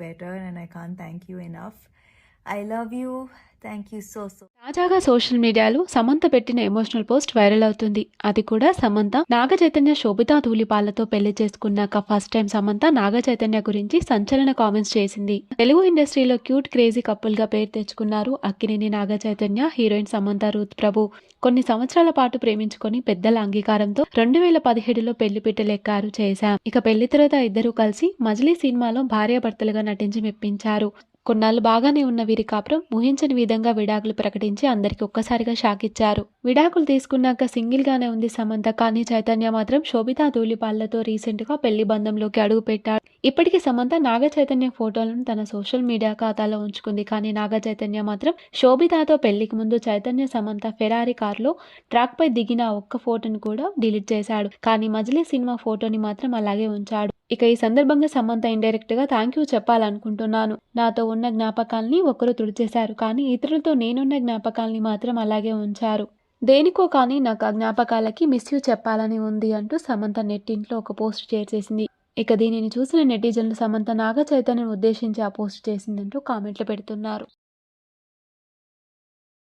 better, and I can't thank you enough. I love you thank you so so తాజాగా social మీడియాలో సమంత పెట్టిన emotional post viral అవుతుంది. అది కూడా సమంత నాగ చైతన్య శోభితా ధూళిపాలతో పెళ్ళి చేసుకున్నాక ఫస్ట్ టైం సమంత నాగ చైతన్య గురించి సంచలన కామెంట్స్ చేసింది. తెలుగు ఇండస్ట్రీలో క్యూట్ క్రేజీ కపుల్గా పేరు తెచ్చుకున్నారు అక్కినేని నాగ చైతన్య హీరోయిన్ సమంత రూత్ ప్రభు. కొన్ని సంవత్సరాల పాటు ప్రేమించుకొని పెద్దల అంగీకారంతో రెండు వేల పదిహేడులో పెళ్ళి పిట్టలెక్కారు చేశాం. ఇక పెళ్ళి తర్వాత ఇద్దరు కలిసి మజిలీ సినిమాలో భార్యాభర్తలుగా నటించి మెప్పించారు. కొన్నాళ్ళు బాగానే ఉన్న వీరి కాపురం ఊహించని విధంగా విడాకులు ప్రకటించి అందరికి ఒక్కసారిగా షాక్ ఇచ్చారు. విడాకులు తీసుకున్నాక సింగిల్ గానే ఉంది సమంత కానీ చైతన్య మాత్రం శోభితా ధూళిపాళ్ళతో రీసెంట్గా పెళ్ళి బంధంలోకి అడుగు పెట్టాడు ఇప్పటికీ సమంత నాగ చైతన్య ఫోటోలను తన సోషల్ మీడియా ఖాతాలో ఉంచుకుంది కానీ నాగ చైతన్య మాత్రం శోభితాతో పెళ్ళికి ముందు చైతన్య సమంత ఫెరారీ కారులో ట్రాక్ పై దిగిన ఒక్క ఫోటోను కూడా డిలీట్ చేశాడు. కానీ మజిలీ సినిమా ఫోటోని మాత్రం అలాగే ఉంచాడు. ఇక ఈ సందర్భంగా సమంత ఇండైరెక్ట్గా థ్యాంక్ యూ చెప్పాలనుకుంటున్నాను. నాతో ఉన్న జ్ఞాపకాల్ని ఒకరు తుడిచేశారు కానీ ఇతరులతో నేనున్న జ్ఞాపకాల్ని మాత్రం అలాగే ఉంచారు. దేనికో కానీ నాకు ఆ జ్ఞాపకాలకి మిస్యూ చెప్పాలని ఉంది అంటూ సమంత నెట్టింట్లో ఒక పోస్ట్ షేర్ చేసింది. ఇక దీనిని చూసిన నెటిజన్లు సమంత నాగ చైతన్యను ఉద్దేశించి ఆ పోస్ట్ చేసిందంటూ కామెంట్లు పెడుతున్నారు.